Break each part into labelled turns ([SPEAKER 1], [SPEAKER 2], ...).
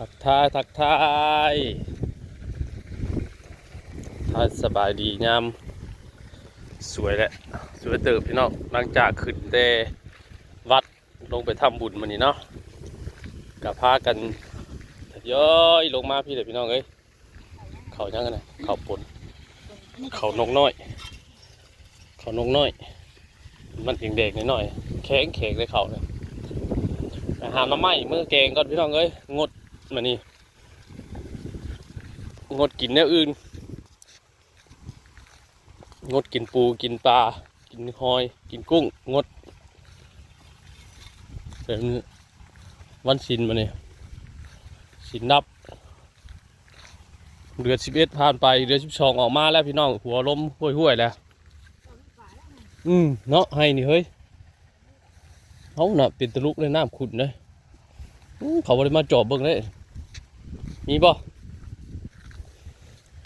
[SPEAKER 1] ทักทายทักทายถ้าสบายดียามสวยแหละ สวยเติบพี่น้องหลังจากขึ้นแต่วัดลงไปทำบุญมานี่เนาะกับพากันย้อยลงมาพี่เด็พี่น้องเอ้ยเขายังไงนนะเขาปนเขานกน้อย เขานกน้อย มันเด็กๆหน่อยแข็งแข็งเลยเขาเลยหาหน้ำไม้มือแกงก่อนพี่น้องเอ้ยงด มานี่งดกินแนวอื่น งดกินปูกินปลา กินหอย กินกุ้ง งดเดี๋ยวนี้วันสินมาเนี่ยสินนับเดือนสิบเอ็ดผ่านไปเดือนสิบสองออกมาแล้วพี่น้องหัวล้มห้วยห้วยๆแล้ว อืมเนาะให้นี่เฮ้ยเขาน่ะเป็นตะลุกเลยน้ำขุ่นเลยเขาบ่ได้มาจอบเบิ่งเลย มีบ่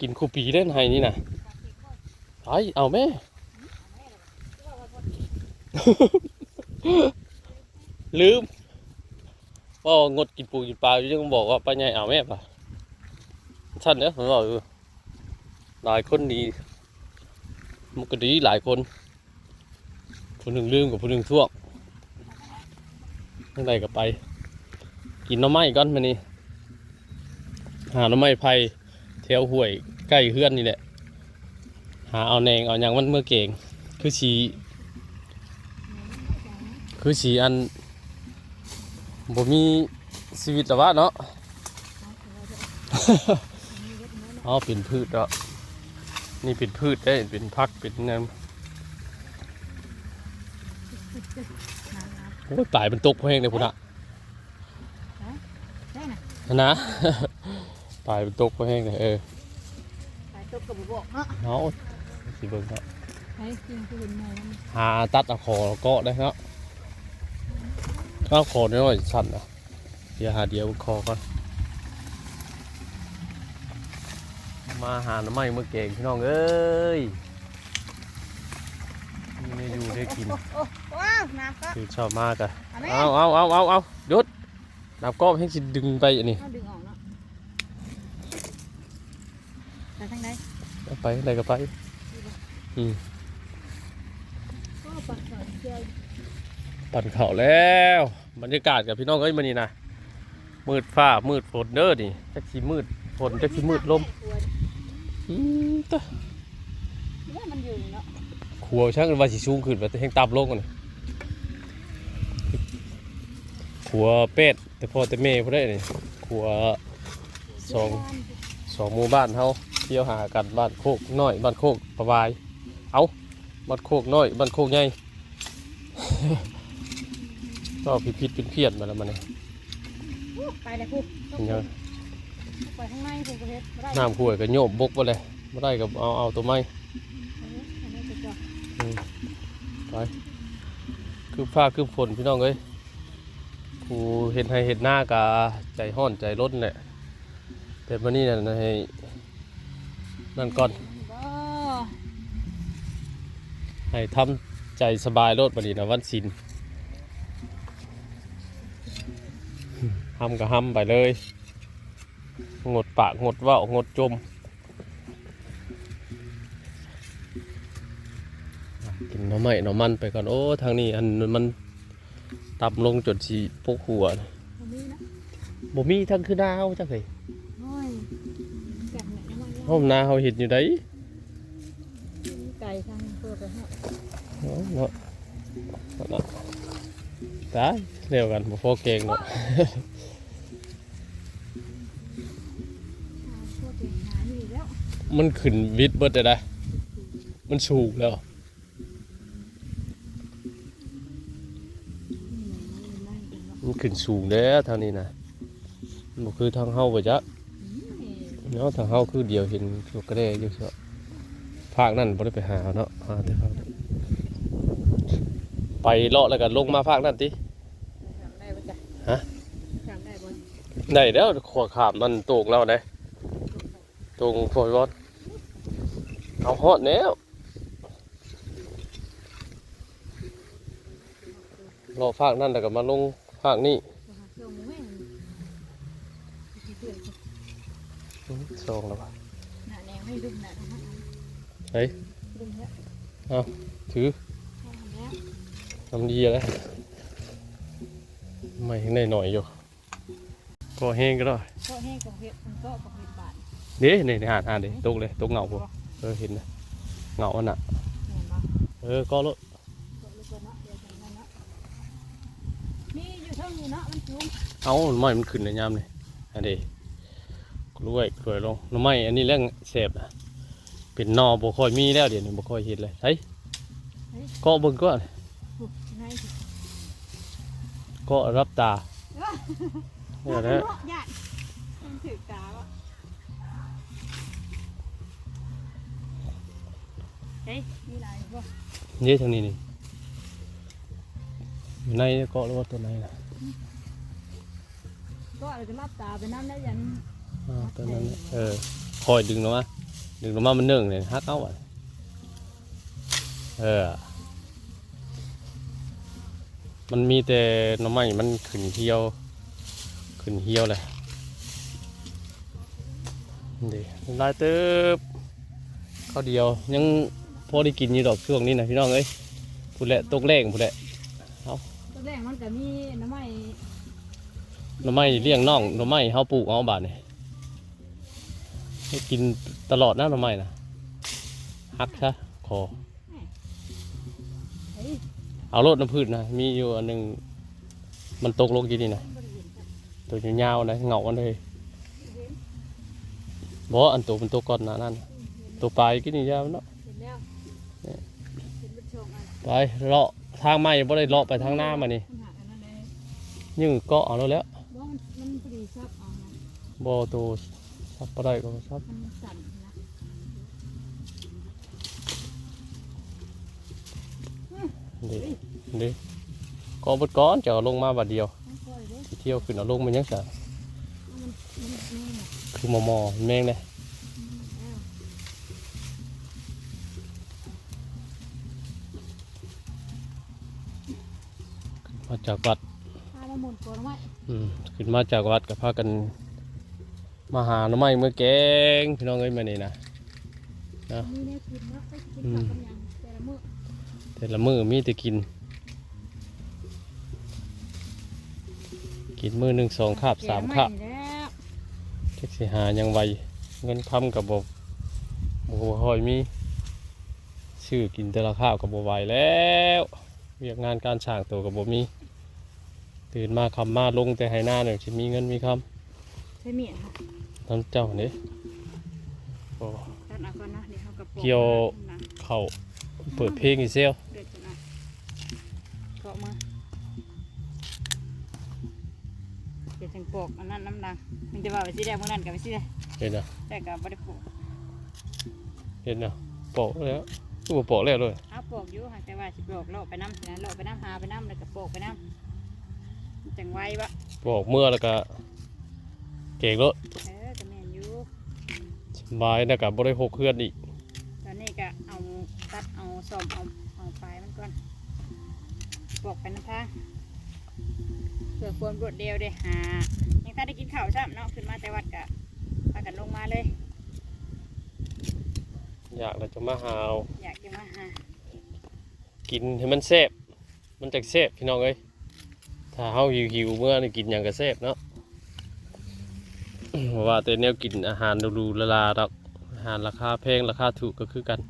[SPEAKER 1] กินคูปีเล่นให้นี่นะไปเอาแม่ ลืมว่างดกินปูกินปลาอยู่ยังบอกว่าป้าใหญ่เอาแม่ป่ะท่านเนี่ยผมบอกหลายคนดีมันก็ดีหลายคนคนหนึ่งลืมกับคนหนึ่งท่วงทั้งใดก็ไป กินน้ำไม้ก่อนมานี่ หาหน้ำไม้ไผ่แถวห้วยใกล้เฮือนนี่แหละ หาเอาแหนงเอาหยังมันเมื่อเก่ง คือสีคือสีอันบ่มีชีวิตหรอวะเนาะอ๋อเป็นพืชแล้วนี่เป็นพืชได้เป็นพักเป็นเงินโอ้ยตายเป็นตกเพลงเลยพุ่นอะ
[SPEAKER 2] ได้น่ะ
[SPEAKER 1] นะตายเป็นตกเพลงเลยเออ
[SPEAKER 2] ไปตบกับบ่บอกเนาะ
[SPEAKER 1] เอาสิเบิ่งเนาะ
[SPEAKER 2] ไปกินคือเห็นแม่มัน
[SPEAKER 1] หาตัดเอาคอแล้วก็ได้เนาะเอาคอน้อยๆสั่นอะเดี๋ยวหาเดียวคอก่อนมาหาหน้ำไม้เมื่อเก่งพี่น้องเอ้ยนี่อยู่ได้กิน
[SPEAKER 2] โอ้โอ้ว้าวน้ำก็
[SPEAKER 1] คือชอบมากอะ
[SPEAKER 2] เอาแม่
[SPEAKER 1] เอาเอาเอาเอาเอาหยุดนับก้อบให้สิดึงไปอันนี้
[SPEAKER 2] เอาดึงออกเนาะ ไปทางใด
[SPEAKER 1] เอาไปไหนก็ไป
[SPEAKER 2] ก็ปักเสาเจียว
[SPEAKER 1] ปั่นเข่าแล้ว บรรยากาศกับพี่น้องเอ้ยมานี่นะมืดฟ้ามืดฝนเด้อนี่จักสีมืดฝนจักสีมืดลมอืมตะ
[SPEAKER 2] เนี่ยมันอยู่เนาะ
[SPEAKER 1] ขัวช่างกันว่าสิสูงขึ้นว่าแต่แห้งต่ำลงกันน่ะขัวเป็ดแต่พ่อแต่แม่พอได้นี่ขัวสองสองหมู่บ้านเฮาเที่ยวหากันบ้านโคกน้อยบ้านโคกประวาย เอาบ้านโคกน้อยบ้านโคกใหญ่ก็พิพิธเป็นเพี้ยนมาแล้วมันเนี่ย
[SPEAKER 2] ไปเลยพู
[SPEAKER 1] เป็นยัง
[SPEAKER 2] ไปข้างในพูประเทศได้
[SPEAKER 1] น้ำข่วยก็โยบบกไปเลยไม่ได้กับเอาเอาตัวไม้
[SPEAKER 2] อันนี้จะจอด
[SPEAKER 1] คือฟ้าคือฝนพี่น้องเอ้ยผู้เห็นให้เห็นหน้ากะใจห้อนใจร้นแหละแต่วันนี้น่ะให้ นั่นก่อน
[SPEAKER 2] บ่
[SPEAKER 1] ให้ทำใจสบายรถวันนี้นะวันศิลห้ำก็ห้ำไปเลย งดปาก งดเว่างดจม กินหน้ำไม้หน้ำมันไปก่อน โอ้ ทางนี้อันมันต่ำลงจนสีพวกหัวน่ะ
[SPEAKER 2] อันนี้นะ
[SPEAKER 1] บ่มีทางคือดาวจังเลย
[SPEAKER 2] โอ้ยแกะแหนมัน
[SPEAKER 1] ห้องนาเขาเห็นอยู่ได้
[SPEAKER 2] ไก่ทางเปิดไปให้
[SPEAKER 1] เนาะเนาะเนาะตายเร็วกันบ่พอเก่งเนาะ
[SPEAKER 2] พวกเก่งหาอยู่แล้ว
[SPEAKER 1] มันขึ้นวิดเบิดได้ได้ มันสูงแล้วมันขึ้นสูงแล้วทางนี้นะมันบ่คือทางเฮาไปจ้ะ เนาะทางเฮาคือเดียวเห็นตัวกระเดอยู่เสียภาคนั้นบ่ได้ไปหาเนาะหาแต่ภาคนั้นไปเลาะแล้วก็ลงมาภาคนั้นติ
[SPEAKER 2] ทำได้ปะจ๊ะ
[SPEAKER 1] ฮะ
[SPEAKER 2] ทำได้บน
[SPEAKER 1] ได้แล้วขวขามมันโตกแล้วได้ตรงโฟยบอลเอาฮอดแล้วรอภาคนั้นแล้วก็มาลงภาคนี้
[SPEAKER 2] หาเครื่องมือแม่น
[SPEAKER 1] อืมสองแล้วปะ
[SPEAKER 2] หน้าแนวให้ดุมหน้าทั้งนั้น
[SPEAKER 1] เฮ้ย
[SPEAKER 2] ดุมแล้ว
[SPEAKER 1] ถือ
[SPEAKER 2] พอแล้ว
[SPEAKER 1] ทำดีแล้วไม่ให้ได้หน่อยอยู่ก็แห้งก็ได้
[SPEAKER 2] ก็แห้งกับเห็ดมันก็กับเห็ดบาท
[SPEAKER 1] เด้นี่นี่อ่านอ่านดิตกเลยตกเงาพวกเออเห็นนะเงาอันน่ะ
[SPEAKER 2] เห็นปะ
[SPEAKER 1] เออก็รถ
[SPEAKER 2] ก็ลูกเนาะเดี๋ยวจะนั่นเนาะนี่อยู่เท่านี้เนาะมันสูง
[SPEAKER 1] เอาหน่อไม้มันขึ้นในยามนี่อันนี้ กล้วยกล้วยลงหน่อไม้อันนี้เรื่องเสพนะเป็นหนอบ่ค่อยมีแล้วเดี๋ยวนี้บ่ค่อยเห็นเลยเฮ้ยก็เบิ่งก่อน
[SPEAKER 2] ปุ๊บไงสิ
[SPEAKER 1] ก็รับตา
[SPEAKER 2] เอ
[SPEAKER 1] เนี่ย
[SPEAKER 2] อ
[SPEAKER 1] นะ
[SPEAKER 2] ญาติมันถือตาว่ะเฮ้ยมีอะไรบ่
[SPEAKER 1] นี่ทางนี้นี่อยู่ในเกาะหรือว่าตัวไหนนะ
[SPEAKER 2] ก็เราจะรับตาไปน้ำได้ยัน
[SPEAKER 1] อ่าตัวนั้นน่ะเออคอยดึงลงมาดึงลงมามันเนื่องเลยฮักเอาอะเออ มันมีแต่หน่อไม้มันขึ้นเหี่ยว ขึ้นเหี่ยวเลยนี่ลายเติบข้าวเดียว ยังพอได้กินอยู่ดอกช่วงนี้นะพี่น้องเอ้ยพูดแหละตกแรงพูดแหละ
[SPEAKER 2] ตัวแรกมันก็มีน้ำไม้
[SPEAKER 1] หน่อไม้เลี้ยงน่องหน่อไม้เฮาปลูกเอาบาดนี่ ให้กินตลอดนะหน่อไม้นะฮักซะคอ
[SPEAKER 2] เฮ้ย
[SPEAKER 1] เอารถน้ำพืชนะมีอยู่อันหนึงมันตกลงกินนี่นะ
[SPEAKER 2] บริเวณกัน
[SPEAKER 1] ตัวยาวๆนะเหงาอันเลย
[SPEAKER 2] เห็น
[SPEAKER 1] บ่อันตัวมันตัวก่อนหนานั่นตัวปลายกินนี่ยาวเนาะ
[SPEAKER 2] เห็นแล้วเห็นเป็นชงอัน
[SPEAKER 1] ไปเลาะทางไม้บ่ได้เลาะไปทางหน้ามานี่
[SPEAKER 2] มันหักอันนั้นเลย
[SPEAKER 1] ยิ่งเกาะเอาแล้วแหล้ว
[SPEAKER 2] ว่ามันมันพอดี ซับเอานะ
[SPEAKER 1] บ่ตัวซับบ่ได้ก็ซับ
[SPEAKER 2] มันสั่นนะ
[SPEAKER 1] เด้เด้เกาะเบดก้อนจะเอาลงมาบัดเดียว
[SPEAKER 2] ต้องคอยเด้อ
[SPEAKER 1] สิเที่ยวขึ้นเอาลงมันยังซะ
[SPEAKER 2] มันมันนี่น่ะ
[SPEAKER 1] คือหมอมอๆแม่งเด้
[SPEAKER 2] มันแล้ว
[SPEAKER 1] มาจากวัด
[SPEAKER 2] พามาหมุนก่อนไว้
[SPEAKER 1] อืมขึ้นมาจากวัดก็พากัน มาหาหน่อไม้เมื่อแกงพี่น้องเอ้ยมานี่นะ
[SPEAKER 2] มีแนวกินเนาะไปกินข้าวกันยังแต่ละมื้อ
[SPEAKER 1] แต่ละมือมีแต่กิน กินมือหนึ่งสองคาบสามคาบ
[SPEAKER 2] แกงใหแล้ว
[SPEAKER 1] เช็คสิหายังไวเงินคำกับบโอ้โหอยมีชื่อกินแต่ละข้าวกับบไหวแล้วเรียกงานการช่างตัวกับบมี ตื่นมาคำมาลงแต่ให้หน้าหน่อยจะมีเงินมีคำ
[SPEAKER 2] ใช่เมียค่ะำ
[SPEAKER 1] น้ำเจ้าเนี่ยโอ้
[SPEAKER 2] ตัดเอาก่อนนะเดี๋ยวเขากระโปรง
[SPEAKER 1] เกี่ยว
[SPEAKER 2] นะ
[SPEAKER 1] เขาเปิดเพลงอีเซล
[SPEAKER 2] เดือดจังนะเกาะมาเดี๋ยวจังปอกอันนั้นน้ำดังมันจะว่าไปสีแดงเมื่อนั้นกับไปสีแดง
[SPEAKER 1] เห็นนะ
[SPEAKER 2] แต่กับบริปลูก
[SPEAKER 1] เห็นนะโปะแล้วตู้โปะแล้วเลย
[SPEAKER 2] เอาปอกอยู่หากแต่ว่าสิปอกเลาะไปน้ำนะเลาะไปน้ำหาไปน้ำแล้วก็ปอกไปน้ำมันจังไว้บะ
[SPEAKER 1] บอกเมื่อแล้วก็ เก่งรถ
[SPEAKER 2] เออก็แม่นอยู่
[SPEAKER 1] สบายนะกับบริโภคเคลื่อนอีก
[SPEAKER 2] ตอนนี้ก็เอาตัดเอาซ่อมเอาเอาปลายมันก่อนปอกไปน้ำทางเพื่อความรวดเร็วเด้หายังถ้าได้กินข้าวซ้ำเนาะขึ้นมาแต่วัดกะพากันลงมาเลย
[SPEAKER 1] อยากเราจะมาหาเอา
[SPEAKER 2] อยากจะมาหา
[SPEAKER 1] กินให้มันแซ่บมันจะแซ่บพี่น้องเอ้ยถ้าเฮาหิวหิวๆเมื่อนี่กินอย่างก็แซ่บเนาะ เพราะว่าแต่แนวกินอาหารดูๆละลาดอกอาหารราคาแพงราคาถูกก็คือกัน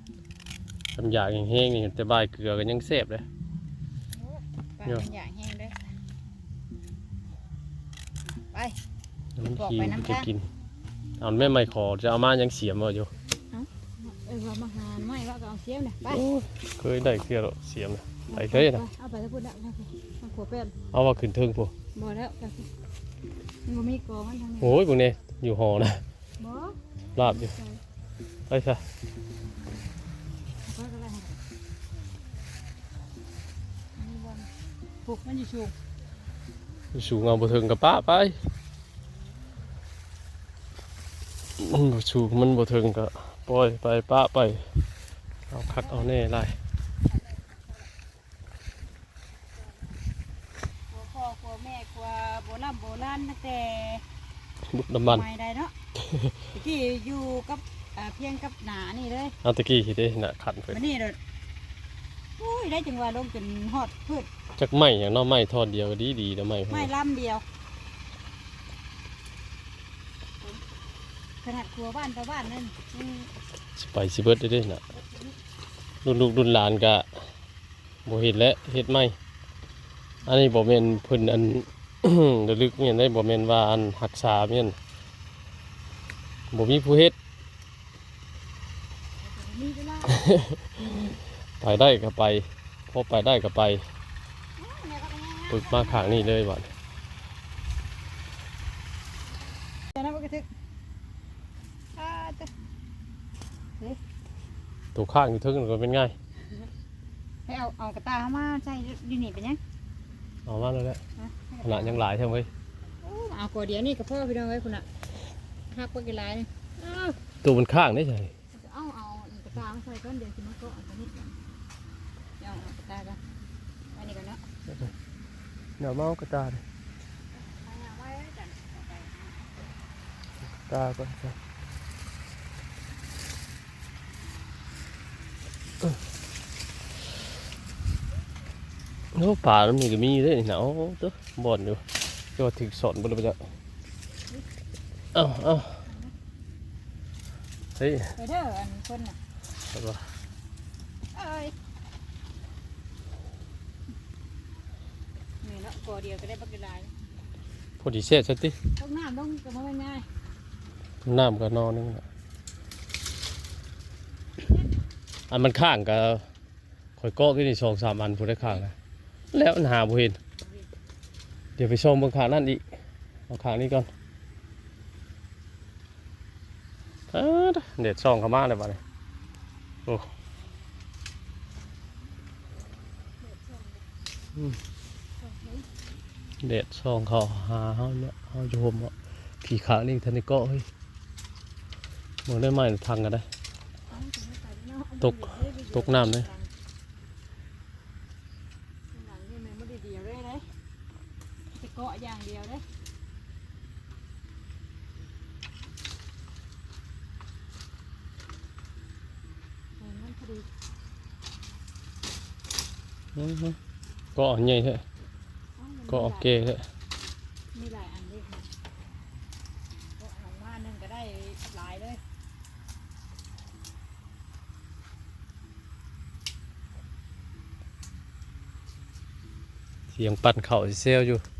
[SPEAKER 1] ทำอยากอย่างแห้งนี่แต่บายเกลือก็ยังแซ่บเลย
[SPEAKER 2] ปลา
[SPEAKER 1] เดี๋ยว
[SPEAKER 2] มันอยากแห้งเด้อไป
[SPEAKER 1] มัน
[SPEAKER 2] บอก
[SPEAKER 1] หิ
[SPEAKER 2] ไป
[SPEAKER 1] ว
[SPEAKER 2] น้ำ
[SPEAKER 1] จะ
[SPEAKER 2] ตาล
[SPEAKER 1] กินเอาแม่ไม่ขอจะเอามายังเสียมเอาอยู่
[SPEAKER 2] เออว่ามาหาไม่ว่าก็เอาเสียมเลยไป
[SPEAKER 1] เคยได้เคลียร์แล้วเสียมนะไปเคยนะ
[SPEAKER 2] เอาไปแล้วพูดแล้วนะมาขัวเป็ด
[SPEAKER 1] เอาว่าขึ้นเทิงพวก
[SPEAKER 2] บ่แล้วไปสิมัน บ่มีกอมันทางนี้
[SPEAKER 1] โอ้ยพวกนี้อยู่หอนะ
[SPEAKER 2] บ่
[SPEAKER 1] ลาบอยู่
[SPEAKER 2] ใส่
[SPEAKER 1] ไปซะ
[SPEAKER 2] ก็อะไรให้มีวันปลูกมันอยู่สูง
[SPEAKER 1] สูงเอาบ่ถึงกับป้าไปมันบ่สูงมันบ่ถึงก็ปล่อยไปป้าไปเอาคักเอาแน่ไร
[SPEAKER 2] ขั วพ่อขัวแม่ขัวโบราณโบราณตั้งแต่
[SPEAKER 1] บุกน้ำมัน
[SPEAKER 2] ไม่ได้เนาะตะกี้อยู่กับอ่าเพียงกับหนานี่เลย
[SPEAKER 1] เอาตะกี้เห็นได้น่ะขันเพิ่น
[SPEAKER 2] วันนี้เด้อโอ้ยได้จังหวะลงจนฮอดพืช
[SPEAKER 1] จักไม้อย่างเน้อไม้ทอดเดียวก็ดีดีๆแล้วไม้เพิ่น
[SPEAKER 2] ไม่ลำเดียว ขนาดครัวบ้านต่อบ้านนั่นยัง
[SPEAKER 1] สิไปสิเบิดได้เด้น่ะรุ่นลูกรุ่นหลานก็บ่เฮ็ดและเฮ็ดไม่อันนี้บ่แม่นเพิ่นอัน ระลึกเนี่ยได้บ่แม่นว่าอันรักษาแม่นบ่มีผู้เฮ็ด
[SPEAKER 2] มีเวลา
[SPEAKER 1] ไปได้ก็ไปพอไปได้ก็ไปปึกมาข้างนี้เลยบ่ตัวข้างอยู่ทึงก็เป็นไง
[SPEAKER 2] ให้เอาเอากระตาเข้ามาใส่ดินนี่เป็นยัง
[SPEAKER 1] เอามาแล้วแหละ
[SPEAKER 2] ฮะ
[SPEAKER 1] ขนาดยังหลายใช่ไหม
[SPEAKER 2] โอ้เอากอเดียวนี่กับพ่อพี่น้องไว้คุณอะหักไปกี่ลายนี่อ้าว
[SPEAKER 1] ตัวมันข้างได้ใช่
[SPEAKER 2] เอาเอากระตามาใส่ก้อนเดียวสิมันก็อันนี้ก่อนเดี๋ยวเอากระตากันอันนี้กันเนาะ
[SPEAKER 1] เดี๋ยวเมากระตาเลย
[SPEAKER 2] เอาไว้กันเอาไป
[SPEAKER 1] ตาก็ใช่ โอ้ป่ามันมีก็มีเลยนี่นะโอ้ตัวบ่อนอยู่ก็ถึงสอนบ่เลยไปจ้ะเอ้าเอ้าเฮ้ย
[SPEAKER 2] ไปเด้ออันคนน่ะ
[SPEAKER 1] เอาบ่
[SPEAKER 2] เอ้ยนี่เนาะกอเดียวก็ได้บักกี่ลาย
[SPEAKER 1] พอดีเสียสักที
[SPEAKER 2] ต้องน้ำต้องกระมังง่าย
[SPEAKER 1] น้ำก็นอนนึงน่ะอันมันข้างก็ข่อยเก็ขึ้นนี่สองสามอันผู้ได้ข้างนะ แล้วมันหาบ่เห็น เดี๋ยวไปชมบนขางนั่นอีกเอาขางนี้ก่อนเด็ดซองเข้ามาเลยบ้านี้โอ้เด็ดซองเขาหาเขาเนี่ยเขาจะหมอะผีขางนี่ทันได้กาะเฮ้ยมึงได้ไหมทางกันได้ ตก ตกน้ำเลย
[SPEAKER 2] หลังนี่มันไม่ได้เดียวเลยเลยจะเกาะอย่างเดียวเลยเออมันพอดี
[SPEAKER 1] อื้อหือเกาะใหญ่แท้
[SPEAKER 2] อ้าวมัน
[SPEAKER 1] เกาะเกแท้
[SPEAKER 2] มีหลายอันด้วยค่ะเกาะหลังมาหนึ่งก็ได้หลายเลย
[SPEAKER 1] เสียงปั่นเข่าสิเซลอยู่
[SPEAKER 2] ดีกรอบเลย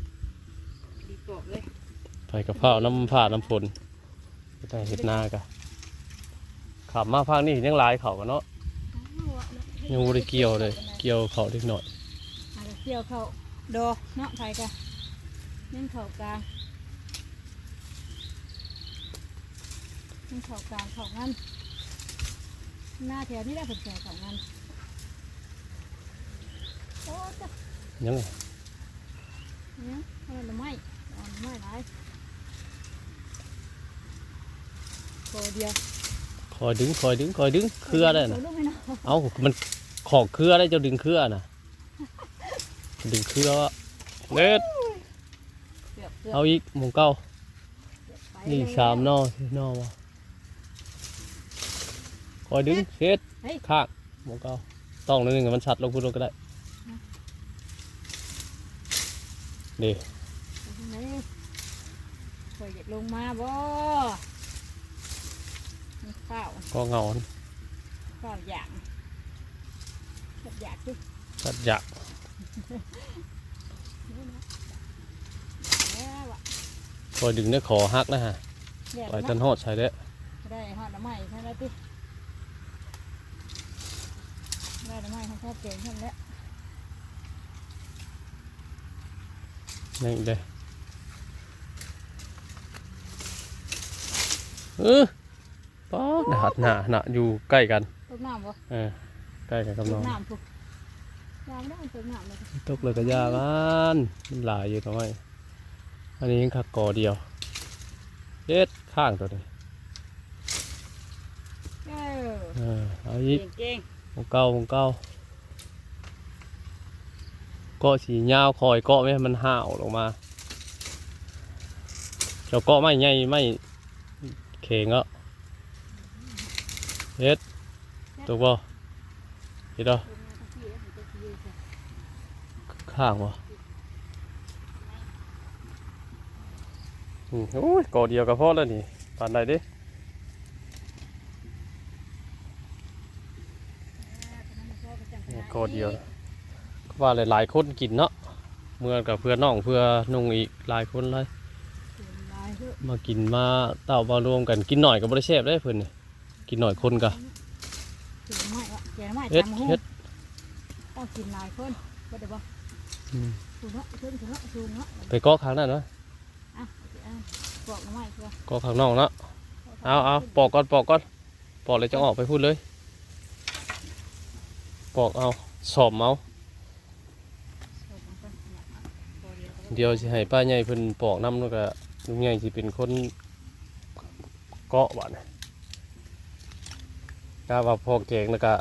[SPEAKER 1] ไปกับข้าวน้ำผ้าน้ำฝนไปได้เห็ดนากะขับมาภาคนี้ยังหลายเขากันเนาะยังบ่ได้เกี่ยวเลย เกี่ยวเขาเล็กหน่อย
[SPEAKER 2] อาจจะเกี่ยวเขาโดเนาะไผกะนึ่งเขากลางนึ่งเขากลางเขางั้นหน้าแถวนี้ได้ผลแก่เขางั้นโอ้จ้ะ
[SPEAKER 1] ยังไง
[SPEAKER 2] เนี่ยเอาหน่อไม้เอาหน่อไม้หลายโตเดียว
[SPEAKER 1] คอยดึงคอยดึงคอยดึงเครือได้
[SPEAKER 2] โต
[SPEAKER 1] นะ
[SPEAKER 2] ลูกไม่เนาะ
[SPEAKER 1] เอามันของเครือได้เจะดึงเครือนะดึงเครือวะเล็ด
[SPEAKER 2] เกือบเกือบ
[SPEAKER 1] เอาอีกหมูเก้า
[SPEAKER 2] ไป
[SPEAKER 1] นี่
[SPEAKER 2] เลย
[SPEAKER 1] สามนอสี่นอวะคอยดึงเช็ด
[SPEAKER 2] เฮ้ย
[SPEAKER 1] ข้างหมูเก้าต้องนิดนึงให้มันชัดลงพูดลงก็ได้ดี
[SPEAKER 2] ไปทางไหนคอยอยากลงมาบ่มี ข้าว
[SPEAKER 1] ก็เงา
[SPEAKER 2] ข้าวอย่างแบบอยากดิ
[SPEAKER 1] ชัดอยาก
[SPEAKER 2] แล้วอะ
[SPEAKER 1] คอยดึงเนี่ยขอฮักนะฮะ
[SPEAKER 2] เดี๋ยว
[SPEAKER 1] ปล่อย
[SPEAKER 2] นะ
[SPEAKER 1] ตันหอดใส่ได้อ
[SPEAKER 2] ได้หอดน้ำไม้ใช่ไหมติได้น้ำไม้เขาชอบเก่งขึ้นแล้ว
[SPEAKER 1] นี่เด้อเออ ป๊อกหนาหนาหนาอยู่ใกล้กัน
[SPEAKER 2] ตกน้ำบ่
[SPEAKER 1] เออใกล้กันกับ
[SPEAKER 2] ต
[SPEAKER 1] น้อกง
[SPEAKER 2] น้ำปุ๊บน้ำได้ตกน้ำเลย
[SPEAKER 1] ตกเลยก็ยามันมันหลายอยู่ทำไมอันนี้ยังขักกอเดียวเด็ดข้างตัวนี้
[SPEAKER 2] เออ
[SPEAKER 1] เออเอา
[SPEAKER 2] เก่
[SPEAKER 1] อีก
[SPEAKER 2] งเก่ง
[SPEAKER 1] หงเก้าหงเก้าเกาะสียาวคอยเกาะไม่ให้มันห่าวลงมาโอเคเจ้าเกาะไม้ใหญ่ไม้เข่งอะ เฮ็ดถูกบ่เฮ็ดอะข้างบ่โอ้ยกาะเดียวก็พอแล้วนี่ปานใดเด้กาะเดียวก็ว่าหลายๆคนกินเนาะเมื่อกับเพื่อนน้องเพื่อนุ่งอีกหลายคนเลยมากินมาเต่ามารวมกันกินหน่อยก็บ่ได้แซ่บได้เพิ่นนี่ กินหน่อยคนก็
[SPEAKER 2] เขียนไม้วะเขียนไม้
[SPEAKER 1] เฮ็ด
[SPEAKER 2] จำหู
[SPEAKER 1] เฮ็ด
[SPEAKER 2] ต้องกินหลายคนบ่ได้บ่
[SPEAKER 1] อืม
[SPEAKER 2] สูงเนาะสูงเนาะสูงเนาะ
[SPEAKER 1] ไปเกาะข้างนั้นวะ
[SPEAKER 2] อะเอาปอกหน่อไม้เพื่อ
[SPEAKER 1] เกาะข้างนอกเนาะเอาเอาปอกก่อนปอกก่อนปอกเลยจะออกไปพูดเลย ปอกเอาสอบเอาเดี๋ยวสิให้ป้าใหญ่เพิ่นปอกน้ำแล้วก็ลุงใหญ่สิเป็นคนเกาะบัดนี้ กล้าว่าพอแกงแล้วก็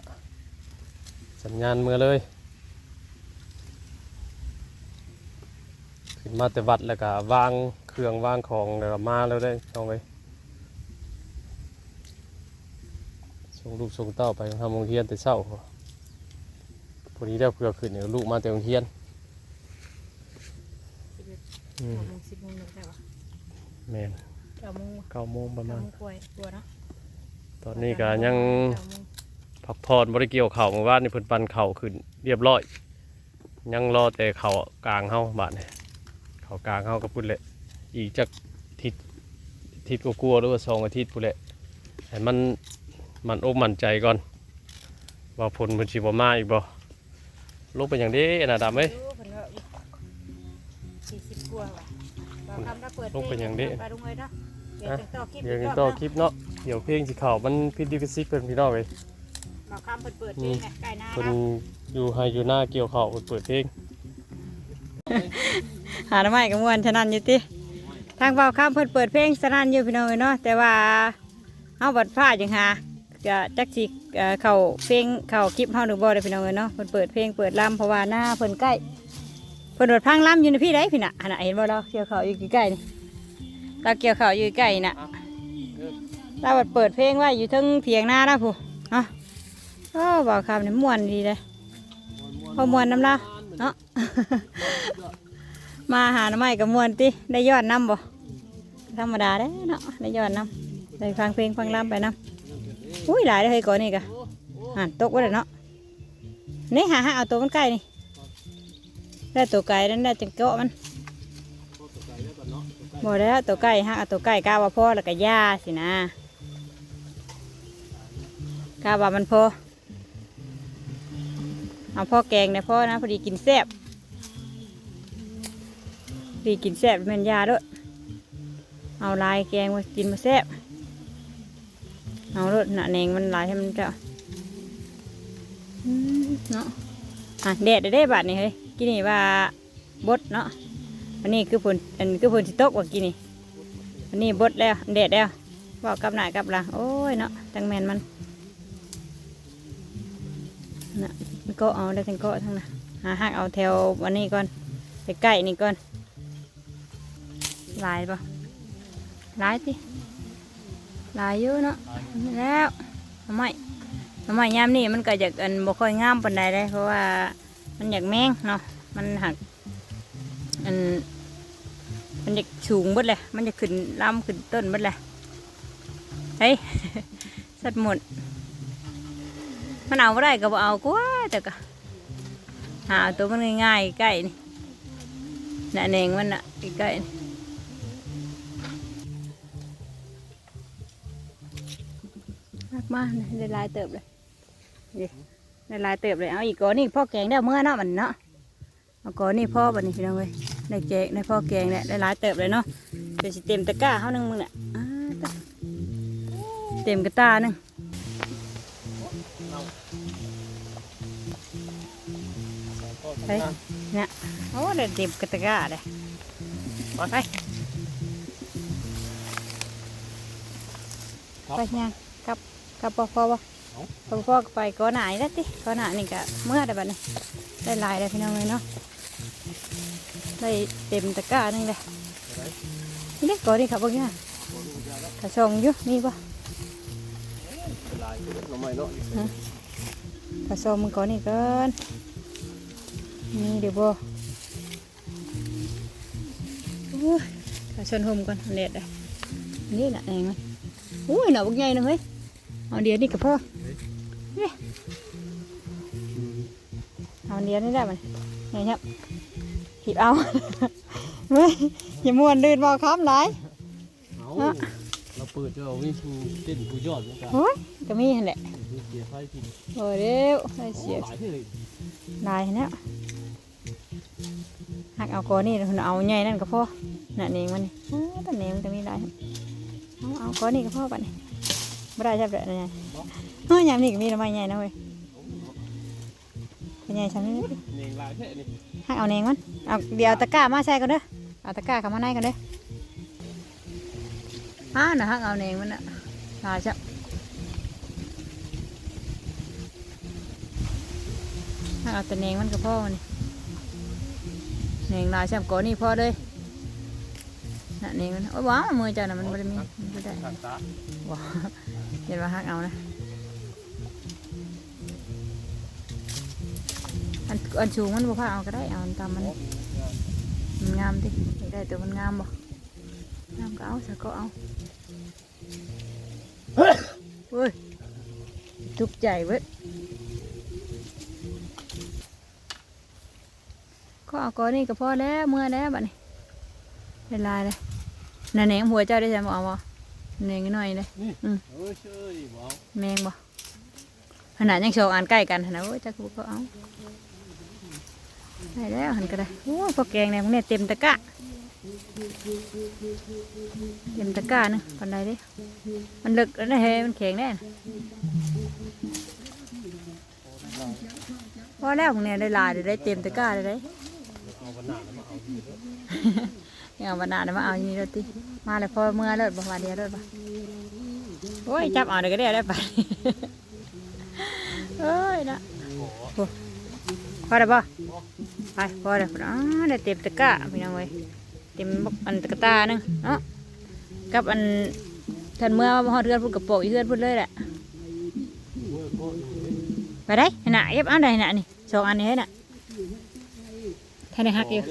[SPEAKER 1] สัญญาณมือเลย ขึ้นมาแต่วัดแล้วก็วางเครื่องวางของแล้วก็มาแล้วได้ช่องเลยส่งลูกส่งเต้าไปทำโรงเรียนแต่เช้าพอดีได้เพื่อขึ้นเดี๋ยวลูกมาแต่โรงเรียนอืม
[SPEAKER 2] เก้าโมงสิบโมงหนึ่งได้ปะ
[SPEAKER 1] แม่น
[SPEAKER 2] เก้าโมง
[SPEAKER 1] เก้าโมงประมา
[SPEAKER 2] เก้า
[SPEAKER 1] ณ
[SPEAKER 2] โมงกว่าตัวเนาะ
[SPEAKER 1] ตอนนี้ก็ยัง
[SPEAKER 2] เก้าโมง
[SPEAKER 1] พักผ่อนบริเกี่ยวเข่าวเมื่อวานนี่เพิ่นปันเข่าวขึ้น เรียบร้อย ยังรอแต่เข่าวกลางเฮาบาดนี่เข่าวกลางเฮาก็พุ่นแหละ อีกจักทิศทิศก็กลัวๆหรือว่าสองอาทิตย์พุ่นแหละให้มันมันอกมั่นใจก่อน ว่าผลมันสิบ่มาอีกบ่ลงไปอย่างนี้น่ะดำเอ้ย
[SPEAKER 2] รู้เพิ่นว่าสี่สิบกว่าว่ะเราทำแล้วเปิด
[SPEAKER 1] ลงไปอย่างนี้
[SPEAKER 2] ไปลงเลยเนาะเดี๋ยวจะต่อคลิป
[SPEAKER 1] เดี๋ยว
[SPEAKER 2] อี
[SPEAKER 1] นี้
[SPEAKER 2] กร
[SPEAKER 1] ต่อ
[SPEAKER 2] อบ
[SPEAKER 1] คลิปเนาะ เดี๋ยวเพลงสิเข่ามันพิดดิฟิซิกเพิ่นพี่น้องเอ้ย
[SPEAKER 2] เราคำเปิดเปิดเพลงไงใกล้หน้า
[SPEAKER 1] เพิ่น
[SPEAKER 2] แล้ว
[SPEAKER 1] อยู่ให้อยู่หน้าเกี่ยวเข่าวเพิ่นเปิดเพลง
[SPEAKER 2] หาหน้าไม้กับมวนฉะนั้นอยู่ติทางเบาข้ามเพิ่นเปิดเพลงสนั่นอยู่พี่น้องเอ้ยเนาะแต่ว่าเฮาบัดพลาดจังหาก็จักสิเอ่อเข้าเพลงเข้าคลิปเฮาหรือบ่ได้พี่น้องเอ้ยเนาะเพิ่นเปิดเพลงเปิดลำเพราะว่าหน้าเพิ่นใกล้เพิ่นโดดพังลำอยู่ในพี่ได้พี่น่ะอันน่ะเห็นบ่เราเกี่ยวข้าวอยู่ใกล้ๆนี่เราเกี่ยวข้าวอยู่ใกล้ๆน่ะ เราเปิดเพลงไว้อยู่ทั้งเถียงหน้าแล้วผู้เนาะโอ้เบาข้ามนี่ม่วนดีเลยพอม่วนน้ำลาเนาะ มาหาหน้ำไม้กับมวนติได้ยอดน้ำบ่ ธรรมดาเด้เนาะ ได้ยอดน้ำได้ฟังเพลงฟังรำไปน้ำอุ้ยหลายเลยก่อนนี่กะอ่านตกไว้เลยเนาะ นี่หาหาเอาตัวมันใกล้นี่ ได้ตัวไก่นั่นได้จังเกาะมันบ่ได้ตัวไก่ฮะเอาตัวไก่ก้าว่าพ่อแล้วก็ย่าสินะ กาว่ามันพอ เอาพ่อแกงเนี่ยพ่อนะพอดีกินแซ่บดีกินแซ่บแม่นยาด้วย เอาลายแกงมากินมาแซ่บเอารถหนาแนงมันหลายให้มันเจ้าเนาะอะแดดได้ได้บาทนี่เฮ้ยกินนี่ว่าบดเนาะอันนี้คือผลอันคือผลสิตกว่ากินนี่อันนี้บดแล้วแดดแล้วบอกกับหน้ากับหลังโอ้ยเนาะจังแมนมัน นะมันก็เอาได้ทั้งก็ทั้งน่ะหาหักเอาแถววันนี้ก่อนไปใกล้นี่ก่อนหลายปะหลายสิหลายเยอะเนาะแล้วทำไมทำไมยามนี่มันก็อยากอันบ่ค่อยงามปานใดเลยเพราะว่ามันอยากแมงเนาะมันหักอันมันอยากสูงบดเลยมันจะขึ้นลำขึ้นต้นบดเลยเฮ้ยสัตว์หมด มันเอาไม่ได้ก็บ่เอากว่าแต่ก็หาตัวมันง่ายๆใกล้นี่น่ะเนงมันน่ะใกล้นี่มากมากนะได้หลายเติบเลยนี่ได้ลายเติบเลยเอาอีกก้อนนี่พ่อแกงได้เมื่อเนาะมันเนาะเอาก้อนนี่พ่อบัดนี้พี่น้องเว้ยได้แกงได้พ่อแกงเนี่ยได้ลายเติบเลยเนาะเดี๋ยวสิเต็มตะกร้าเขาหนึ่งมึงเนี่ยเต็มกระตาหนึ่ง ไปเนี่ยโอ้ได้เต็มกระตะกร้าเลยไปไปยังกับกับพ่อพ่อบ่พ่อพ่อก็ไปก้อนหนาอีกแล้วติก้อนหนานี่ก็เมื่อได้บัดนี้ได้หลายเลยพี่น้องเลยเนาะได้เต็มตะกร้าหนึงเลยนี่เด็กก่อนดิครับพวกนี้ถ้าชงอยู่มีปะ
[SPEAKER 1] ลายหน่อไม้เนาะ
[SPEAKER 2] ถ้าชงมึงก่อนนี่ก่อน นี่เดี๋ยวบ่อู้ยถ้าชนห่มก่อนเล็ดเลยนี่น่ะเองมันอุ้ยหน่อบักใหญ่นะเฮ้ยเอาเดียวนี่กับพ่อนี่เอาเดียวนี่ได้มันไงครับหิบเอาเว้ยอย่าม่วนลื่นบ่ครับหลาย
[SPEAKER 1] เอาเราเปิดจะเอาวิ่งเต้นผู้ยอดเหมือนกัน
[SPEAKER 2] โอ้ยก็มีหั่นแหละ
[SPEAKER 1] เสียไฟกิน
[SPEAKER 2] โอ้เร็วได้เสีย
[SPEAKER 1] หลายที่เลย
[SPEAKER 2] ลายเนี่ย หักเอากอนี่แล้วเอาใหญ่นั่นก็พอน่ะเนงมันนี่อ้าวแต่เนงมันก็มีลายเอาเอากอนี่ก็พอบัดนี่ไม่ได้ใช่ไหมเนี่ยเฮ้ยยามนี่ก็มีทำไมใหญ่นะเว้ยเป็นใหญ่ชั้นนี้
[SPEAKER 1] เนียงลายแท้นี่
[SPEAKER 2] หักเอาเนงมันเอาเดี๋ยวเอาตะกร้ามาใส่ก่อนเด้อเอาตะกร้าเข้ามาในก่อนเด้ออ้าน่ะหักเอาเนงมันน่ะลายจ้ะหักเอาแต่เนงมันก็พอมันนี่เน่งลายแซมก่อนนี่พอเลยน่ะเน่งมันโอ้ยว้าวมือเจ้าน่ะมันไม่ได้มีมันไม่ได้
[SPEAKER 1] ขัดตา
[SPEAKER 2] ว้าวเห็นว่าหักเอานะอันอันชูงมันบ่พาเอาก็ได้เอาอันตามมันมันงามดิอยากได้ตัวมันงามบ่งามก็เอาสักก็เอาเฮ้ยทุกข์ใจเว้ย ก็เอาก้อนนี่ก็พอแล้วเมื่อแล้วบัดนี้เวลายเลยน่ะแหนงหัวเจ้าได้ใช่บ่เอาบ่แหนงน้อยเลย
[SPEAKER 1] นี่เออเชยว้าว
[SPEAKER 2] แมงบ่ขนาดยังโชว์อ่านใกล้กันขนาดโอ้ยจักบุก็เอาได้แล้วหันก็ได้โอ้ยพวกแกงเนี่ยพวกเนี่ยเต็มตะกร้าเต็มตะกร้านึงปันใดเดิมันลึกแล้วนะเฮ้มันแข็งแน่นะพอแล้วพวกเนี่ยได้หลายได้เต็มตะกร้าเลยได้
[SPEAKER 1] เอา
[SPEAKER 2] บรรณาได้มาเอาอย่างนี้รถติมาเลยพอเมื่อเลิศบ่มาเดียวเลิศบ่โอ้ยจับเอาเดี๋ยวก็ได้ได้ไปเอ้ยนะพอได้บ่ไปพอได้พุ่นอ๋อได้เต็มตะก้าพี่น้องเว้ยเต็มบกอันตะกร้านึงเนาะกับอันท่านเมื่อมาฮอดเรือนพุ่นกระโปรงอีเรือนพุ่นเลยแหละไปได้น่ะเอฟอันใดน่ะนี่สองอันนี้ให้น่ะท่านได้ฮักอยู่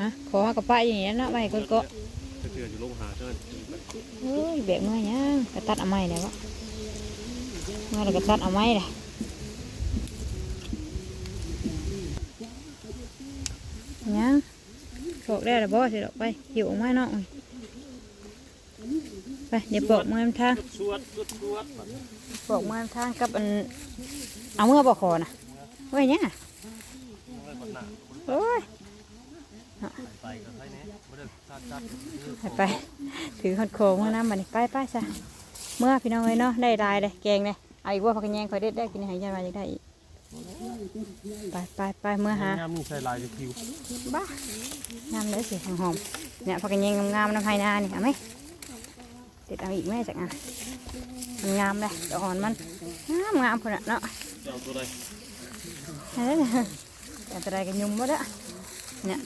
[SPEAKER 2] ฮะขอฮักกับป้าอย่างนี้เนาะไปคนเกาะ
[SPEAKER 1] จะเชื่ออยู่ลงหาเชิญ
[SPEAKER 2] เฮ้ยแบบน้อยยังกระตัดเอาไม้เลยวะมาแล้วกระตัดเอาไม้เลยยังปอกได้หรือบ่สิดอกไปหิวออกมาเนาะไปเดี๋ยวปอกมือทาง
[SPEAKER 1] ชวดชวดชวด
[SPEAKER 2] ปอกมือทางกับอันเอาเมื่อบอกคอนะเว้ยเนี่ยโอ้ย
[SPEAKER 1] ไปกับใครเนี่ยมาเด้อจัดจัด
[SPEAKER 2] ไปไปถือขนโคงเมื่อน้ำมานี่ไปไปซะเมื่อพี่น้องเอ้ยเนาะได้ลายเลยแกงเลยเอาอีกว่าพักกันแยงคอยเด็ดได้กินให้ยันมาจะได้อีกไปไปไปเมื่อหา
[SPEAKER 1] งามนี่ใส่ลายจะคิว
[SPEAKER 2] บ้างามเลยสิหอมๆเนี่ยพักกันแยงงามๆน้ำไผ่นานี่เอาไหมเด็ดเอาอีกแม่จากอะมันงามเลยดอกอ่อนมันงามงามคนน่ะเนาะ
[SPEAKER 1] จะเอาตัวใด
[SPEAKER 2] เฮ้ยแต่อะไรกันยุ่มหมดอะเนี่ย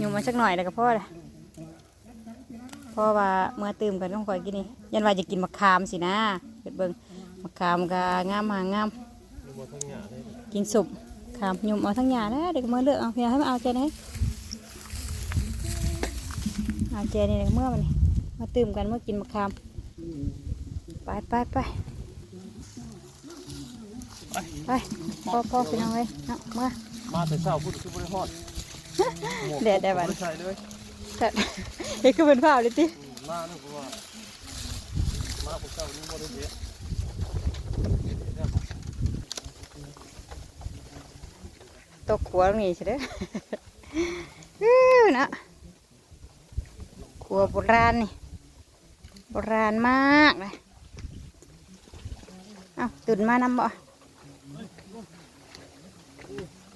[SPEAKER 2] ยุ่มมาสักหน่อยแล้วก็พ่อเลยพราะว่าเมื่อตื่มกันต้องคอยกินนี่ยันว่าจะกินมะขามสินะเกิดเบิงมะขามก็งามหางาม
[SPEAKER 1] งาเลย
[SPEAKER 2] กินสุบขามยุ่มเอาทั้งหยาแล้วเด็กเมาเลือกเอาเพียให้มาเอาเจนี่เอาเจนี่เมื่อมันนี่มาตื่มกันเมื่อกินมะขามไปไปไปไปพ่อพ่อพี่น้องเลยเอามื่อ
[SPEAKER 1] มาแต่เช้าพูดคือบริฮอด
[SPEAKER 2] แดดได้บัด
[SPEAKER 1] ไม่ใช่เลย
[SPEAKER 2] แต่เฮ้ยคือเป็นผ้าเลยติ
[SPEAKER 1] มาเนื่องจากว่ามาพวกเจ้านี่บ่ได้เสีย
[SPEAKER 2] ตกขัวตรงนี้ใช่ไหมอื้อนะขัวโบราณนี่โบราณมากเลยเอาตื่นมานำบ่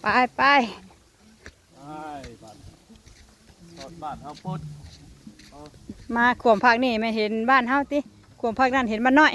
[SPEAKER 2] ไปไป
[SPEAKER 1] ใช่บ้านทอด บ้านเฮาพุด
[SPEAKER 2] มาขวมพักนี่ไม่เห็นบ้านเฮาติขวมพักนั่นเห็นบ้านน้อย